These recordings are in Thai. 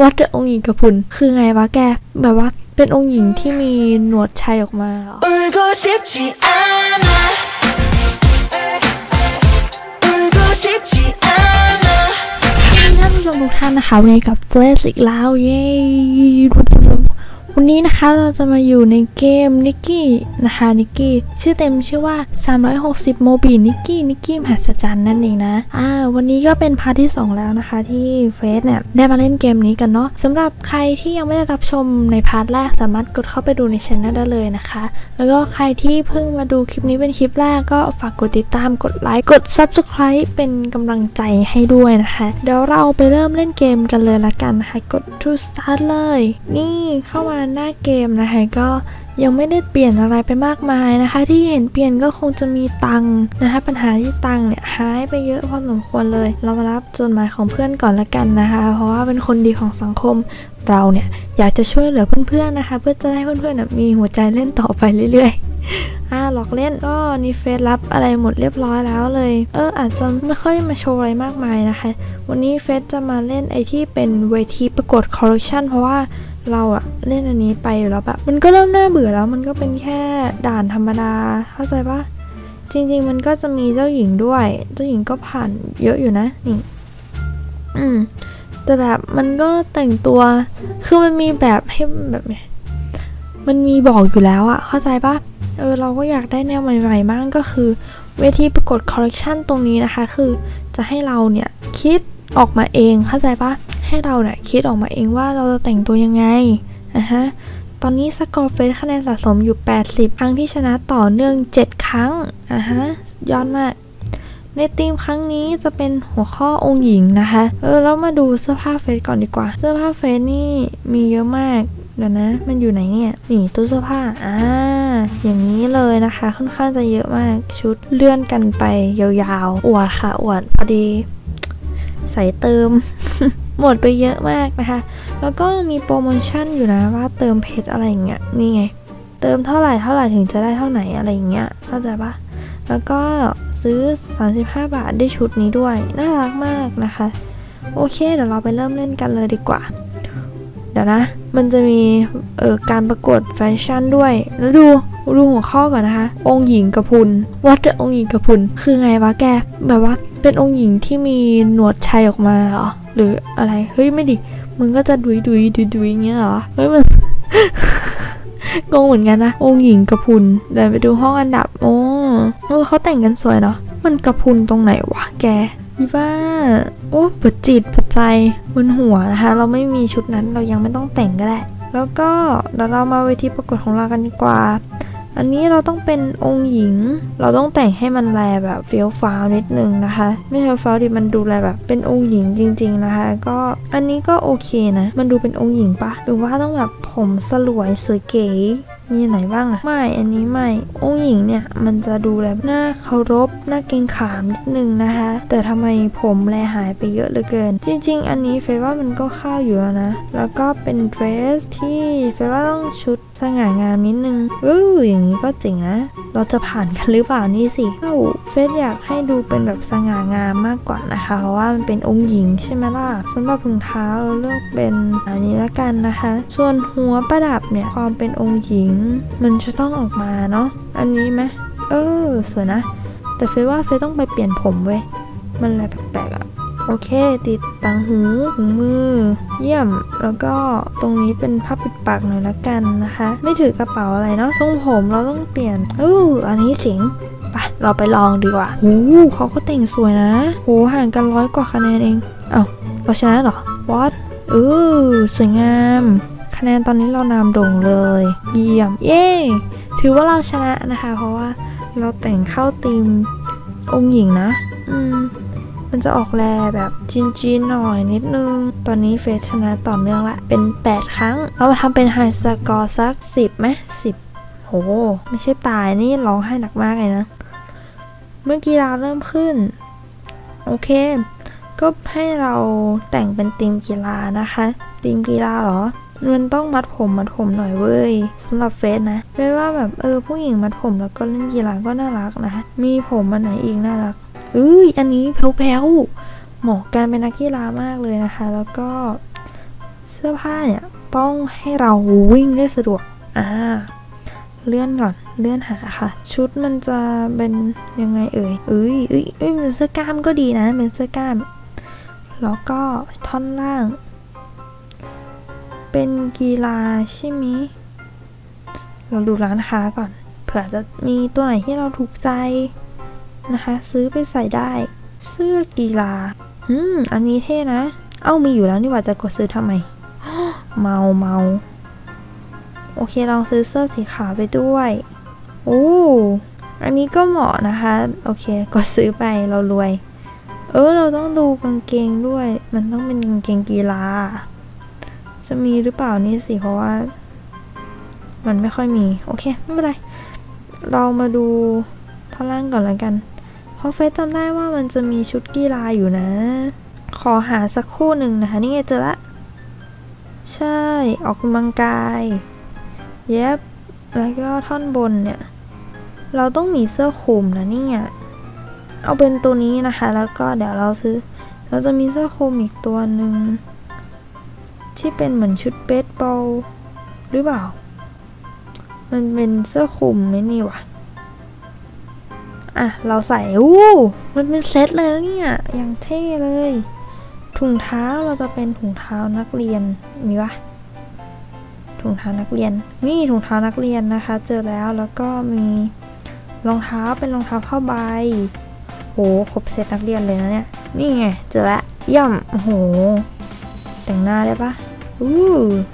ว่าเดอะองค์หญิงกระพุนคือไงวะแก แบบว่าเป็นองค์หญิงที่มีหนวดชัยออกมาเหรอท่านผู้ชมทุกท่านนะคะวันนี้กับเฟสอีกแล้วเย้ วันนี้นะคะเราจะมาอยู่ในเกมนิกกี้นะคะนิกกี้ชื่อเต็มชื่อว่า 360 โมบีนิกกี้นิกกี้มหัศจรรย์นั่นเองนะอ่าวันนี้ก็เป็นพาร์ทที่ 2 แล้วนะคะที่เฟสเนี่ยได้มาเล่นเกมนี้กันเนาะสำหรับใครที่ยังไม่ได้รับชมในพาร์ทแรกสามารถกดเข้าไปดูในช anel ได้เลยนะคะ แล้วก็ใครที่เพิ่งมาดูคลิปนี้เป็นคลิปแรกก็ฝากกดติดตามกดไลค์กด subscribe เป็นกำลังใจให้ด้วยนะคะเดี๋ยวเราไปเริ่มเล่นเกมกันเลยละกันนะคะกด to start เลย นี่เข้ามาหน้าเกมนะคะก็ยังไม่ได้เปลี่ยนอะไรไปมากมายนะคะ ที่เห็นเปลี่ยนก็คงจะมีตังค์นะคะ ปัญหาที่ตังค์เนี่ยหายไปเยอะพอสมควรเลย เรามารับจดหมายของเพื่อนก่อนละกันนะคะ เพราะว่าเป็นคนดีของสังคมเราเนี่ยอยากจะช่วยเหลือเพื่อนๆนะคะ เพื่อจะให้เพื่อนๆมีหัวใจเล่นต่อไปเรื่อยๆอ่าหลอกเล่นก็นี่เฟซรับอะไรหมดเรียบร้อยแล้วเลย เอออาจจะไม่ค่อยมาโชว์อะไรมากมายนะคะ วันนี้เฟซจะมาเล่นไอที่เป็นเวทีประกวดคอร์รัปชันเพราะว่า เราอะเล่นอันนี้ไปแล้วแบบมันก็เริ่มน่าเบื่อแล้วมันก็เป็นแค่ด่านธรรมดาเข้าใจปะจริง ๆ มันก็จะมีเจ้าหญิงด้วย เจ้าหญิงก็ผ่านเยอะอยู่นะนี่อืมแต่แบบมันก็แต่งตัวคือมันมีแบบให้แบบมันมีบอกอยู่แล้วอะเข้าใจปะเออเราก็อยากได้แนวใหม่ๆบ้างก็คือ เวทีประกวดคอลเลคชันตรงนี้นะคะ คือจะให้เราเนี่ยคิดออกมาเองเข้าใจปะ ให้เราเนี่ยคิดออกมาเองว่าเราจะแต่งตัวยังไงอะฮะตอนนี้สกอร์เฟสคะแนนสะสมอยู่ 80 ครั้งที่ชนะต่อเนื่อง 7 ครั้งอะฮะยอดมาก ในทีมครั้งนี้จะเป็นหัวข้อองค์หญิงนะคะ เออแล้วมาดูเสื้อผ้าเฟสก่อนดีกว่า เสื้อผ้าเฟสนี่มีเยอะมากเดี๋ยวนะ มันอยู่ไหนเนี่ย นี่ตู้เสื้อผ้า อ่า อย่างนี้เลยนะคะ ค่อนข้างจะเยอะมาก ชุดเลื่อนกันไปยาวๆ อวดค่ะ อวดพอดี ใส่เติม หมดไปเยอะมากนะคะ แล้วก็มีโปรโมชั่นอยู่นะว่าเติมเพชรอะไรอย่างเงี้ยนี่ไง เติมเท่าไหร่เท่าไหร่ถึงจะได้เท่าไหนอะไรอย่างเงี้ยเข้าใจปะแล้วก็ซื้อ 35 บาทได้ชุดนี้ด้วย น่ารักมากนะคะ โอเค เดี๋ยวเราไปเริ่มเล่นกันเลยดีกว่า เดี๋ยวนะ มันจะมีเอ่อการประกวดแฟชั่นด้วย แล้วดูดูหัวข้อก่อนนะคะ องค์หญิงกระพุนวัดองค์หญิงกระพุนคือไงวะแกแบบว่า เป็นองค์หญิงที่มีหนวดชัยออกมาเหรอ หรืออะไร เฮ้ยไม่ดิ มึงก็จะดุยดุยดุยดุยอย่างเงี้ยเหรอ เฮ้ยมันงงเหมือนกันนะ องค์หญิงกระพุนเดินไปดูห้องอันดับ โอ้เออเขาแต่งกันสวยเนาะ มันกระพุนตรงไหนวะแกวิบ้า โอ้ปวดจิตปวดใจมึนหัวนะคะ เราไม่มีชุดนั้นเรายังไม่ต้องแต่งก็ได้ แล้วก็เดี๋ยวเรามาเวทีประกวดของเรากันดีกว่า อันนี้เราต้องเป็นองค์หญิง เราต้องแต่งให้มันแลแบบเฟี้ยวฟ้าวนิดนึงนะคะ ไม่เฟี้ยวฟ้าวดิมันดูแลแบบเป็นองค์หญิงจริง ๆนะคะ ก็อันนี้ก็โอเคนะ มันดูเป็นองค์หญิงปะหรือว่าต้องแบบผมสลวยสวยเก๋ มีไหนบ้างอะไม่ อันนี้ไม่ องค์หญิงเนี่ยมันจะดูแลหน้าเคารพหน้าเกรงขามนิดนึงนะคะ แต่ทำไมผมแลหายไปเยอะเหลือเกิน จริง ๆ อันนี้เฟว่ามันก็เข้าอยู่แล้วนะ แล้วก็เป็นเดรสที่เฟว่าต้องชุดสง่างามนิดนึงอู้อย่างนี้ก็เจ๋งนะเราจะผ่านกันหรือเปล่านี่สิเอ้าเฟสอยากให้ดูเป็นแบบสง่างามมากกว่านะคะ เพราะว่ามันเป็นองค์หญิงใช่ไหมล่ะสำหรับถุงเท้าเราเลือกเป็นอันนี้ละกันนะคะ ส่วนหัวประดับเนี่ยความเป็นองค์หญิง มันจะต้องออกมาเนาะอันนี้ไหมเออสวยนะ แต่เฟยว่าเฟยต้องไปเปลี่ยนผมเว้ยมันอะไรแปลกๆอะ โอเค ติดต่างหูหูมือ เยี่ยม แล้วก็ตรงนี้เป็นผ้าปิดปากหน่อยละกันนะคะ ไม่ถือกระเป๋าอะไรเนาะทรงผมเราต้องเปลี่ยนอู้อันนี้เจ๋งไปเราไปลองดีกว่าโอ้เขาก็แต่งสวยนะโหห่างกันร้อยกว่าคะแนนเองเอ้าเราชนะหรอวอตเออสวยงาม คะแนนตอนนี้เรานำโด่งเลย เยี่ยม เย้ถือว่าเราชนะนะคะ เพราะว่าเราแต่งเข้าธีมองค์หญิงนะ อืม มันจะออกแลแบบจีนๆหน่อยนิดนึง ตอนนี้เฟสชนะต่อเนื่องละ เป็น 8 ครั้ง เรามาทำเป็นไฮสกอร์สัก 10ไหม10โห ไม่ใช่ตายนี่ร้องไห้หนักมากเลยนะ เมื่อกี้เราเริ่มขึ้น โอเค ก็ให้เราแต่งเป็นทีมกีฬานะคะทีมกีฬาเหรอมันต้องมัดผมมัดผมหน่อยเว้ยสำหรับเฟสนะเฟสว่าแบบเออผู้หญิงมัดผมแล้วก็เล่นกีฬาก็น่ารักนะ มีผมอันไหนอีกน่ารัก เอ้ยอันนี้แพ้วๆเหมาะการเป็นนักกีฬามากเลยนะคะ แล้วก็เสื้อผ้าเนี่ยต้องให้เราวิ่งได้สะดวกอ่าเลื่อนก่อนเลื่อนหาค่ะ ชุดมันจะเป็นยังไงเอ่ยเอ้ยเอ้ยเอ้ยเป็นเสื้อกล้ามก็ดีนะเป็นเสื้อกล้าม แล้วก็ท่อนล่าง เป็นกีฬาใช่ไหมเราดูร้านค้าก่อน เผื่อจะมีตัวไหนที่เราถูกใจ นะคะ ซื้อไปใส่ได้ เสื้อกีฬา อืม อันนี้เท่นะ เอ้ามีอยู่แล้วนี่ว่าจะกดซื้อทำไม เมาเมาโอเคลองซื้อเสื้อสีขาวไปด้วยโอ้อันนี้ก็เหมาะนะคะ โอเคกดซื้อไปเรารวย เออเราต้องดูกางเกงด้วย มันต้องเป็นกางเกงกีฬา จะมีหรือเปล่านี่สิเพราะว่า มันไม่ค่อยมี โอเค ไม่เป็นไร เรามาดูท่อนล่างก่อนแล้วกัน เพราะเฟซจำได้ว่ามันจะมีชุดกีฬาอยู่นะ ขอหาสักคู่หนึ่งนะคะ นี่ไงเจอละ ใช่ ออกกำลังกาย เย็บ แล้วก็ท่อนบนเนี่ย เราต้องมีเสื้อคลุมนะเนี่ยเอาเป็นตัวนี้นะคะ แล้วก็เดี๋ยวเราซื้อ เราจะมีเสื้อคลุมอีกตัวหนึ่งที่เป็นเหมือนชุดเบสบอลหรือเปล่า มันเป็นเสื้อคลุมไหมนี่วะ อะ เราใส่อู้มันเป็นเซตเลยนะเนี่ย อย่างเท่เลย ถุงเท้าเราจะเป็นถุงเท้านักเรียน มีปะถุงเท้านักเรียน นี่ถุงเท้านักเรียนนะคะ เจอแล้ว แล้วก็มีรองเท้าเป็นรองเท้าผ้าใบโหครบเซตนักเรียนเลยนะเนี่ย นี่ไง เจอล้วย่ำโอ้โห แต่งหน้าได้ปะอู้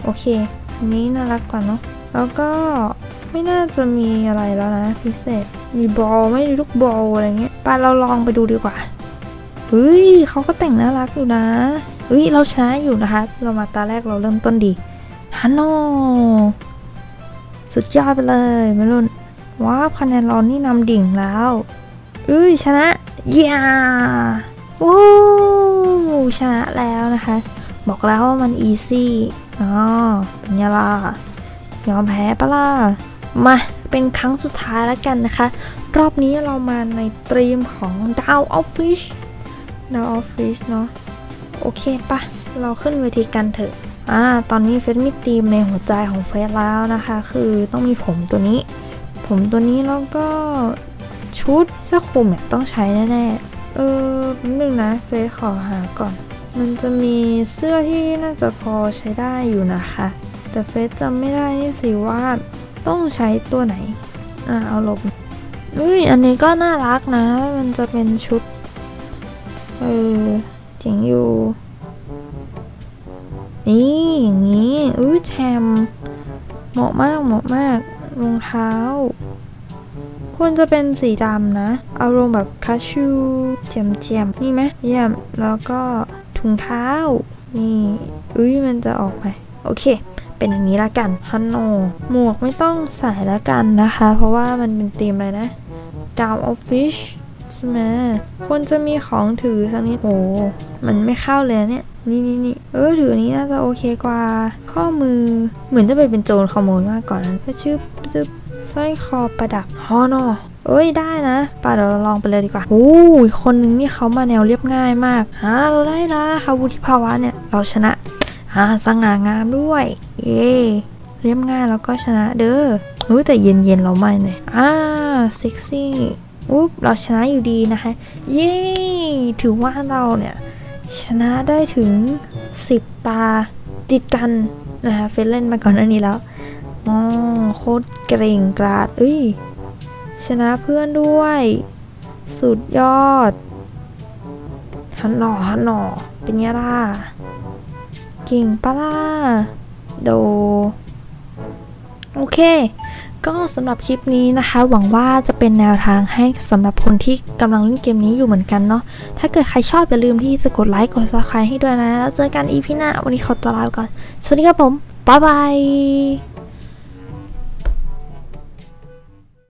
โอเคอันนี้น่ารักกว่าเนาะ แล้วก็ไม่น่าจะมีอะไรแล้วนะพิเศษมีบอลไม่มีลูกบอลอะไรเงี้ยไปเราลองไปดูดีกว่าเฮ้ยเขาก็แต่งน่ารักอยู่นะเฮ้ยเราชนะอยู่นะคะ เรามาตาแรกเราเริ่มต้นดีฮันโนสุดยอดไปเลยไม่รุ่นว้าวคะแนนเรานี่นำดิ่งแล้วเอ้ยชนะเย้ว้าวชนะแล้วนะคะ บอกแล้วว่ามันอีซี่อ๋อเป็นไงล่ะยอมแพ้ปะล่ะมา เป็นครั้งสุดท้ายแล้วกันนะคะ รอบนี้เรามาในตรีมของดาวออฟฟิศดาวออฟฟิศเนาะโอเคปะเราขึ้นเวทีกันเถอะอ่าตอนนี้เฟสมีธีมในหัวใจของเฟสแล้วนะคะ คือต้องมีผมตัวนี้ ผมตัวนี้แล้วก็ชุดเสื้อคลุมเนี่ยต้องใช้แน่ๆเออแป๊บนึงนะเฟสขอหาก่อน มันจะมีเสื้อที่น่าจะพอใช้ได้อยู่นะคะ แต่เฟสจำไม่ได้นี่สิว่า ต้องใช้ตัวไหน อ่าเอาลบอุ้ยอันนี้ก็น่ารักนะ มันจะเป็นชุด เออเจ๋งอยู่ นี่อย่างนี้อุ้ยแชมเหมาะมากเหมาะมากรองเท้า ควรจะเป็นสีดำนะ เอารมณ์แบบคาชูเจียมเจียมๆนี่ไหมเยี่ยมแล้วก็ถุงเท้า นี่อุ้ยมันจะออกไป โอเค เป็นอันนี้ละกันฮันโนหมวกไม่ต้องใส่ละกันนะคะ เพราะว่ามันเป็นธีมอะไรนะดาวออฟฟิศใช่ไหมควรจะมีของถือสักนิดโอ้มันไม่เข้าเลยเนี่ยนี่นี่นี่เออถือนี้น่าจะโอเคกว่า ข้อมือเหมือนจะไปเป็นโจรขโมยมากกว่านั้นก็ชื่อจึบสร้อยคอประดับฮอนอเอ้ยได้นะป่าเดี๋ยวเราลองไปเลยดีกว่าโอ้ยคนนึงนี่เขามาแนวเรียบง่ายมากอ่าเราได้ล้วนะคะวุฒิภาวะเนี่ย เราชนะ อ่าสง่างามด้วย เย่เรียบง่ายแล้วก็ชนะเด้อเฮ้ยแต่เย็นๆเราไม่เลยอ่าเซ็กซี่อุ๊บเราชนะอยู่ดีนะคะ เย้ถือว่าเราเนี่ยชนะได้ถึง 10 ตาติดกันนะคะเฟซเล่นมาก่อนอันนี้แล้วอ๋อโคตรเกรงกราดเอ้ยชนะเพื่อนด้วย สุดยอดฮันหนอฮันหนอเป็นไงล่ะ เก่งปะล่ะโด โอเค ก็สำหรับคลิปนี้นะคะ หวังว่าจะเป็นแนวทางให้สำหรับคนที่กำลังเล่นเกมนี้อยู่เหมือนกันเนาะ ถ้าเกิดใครชอบอย่าลืมที่จะกดไลค์กด subscribe ให้ด้วยนะ แล้วเจอกันอีพีหน้า วันนี้ขอตัวลาไปก่อน สวัสดีครับผม บ๊ายบาย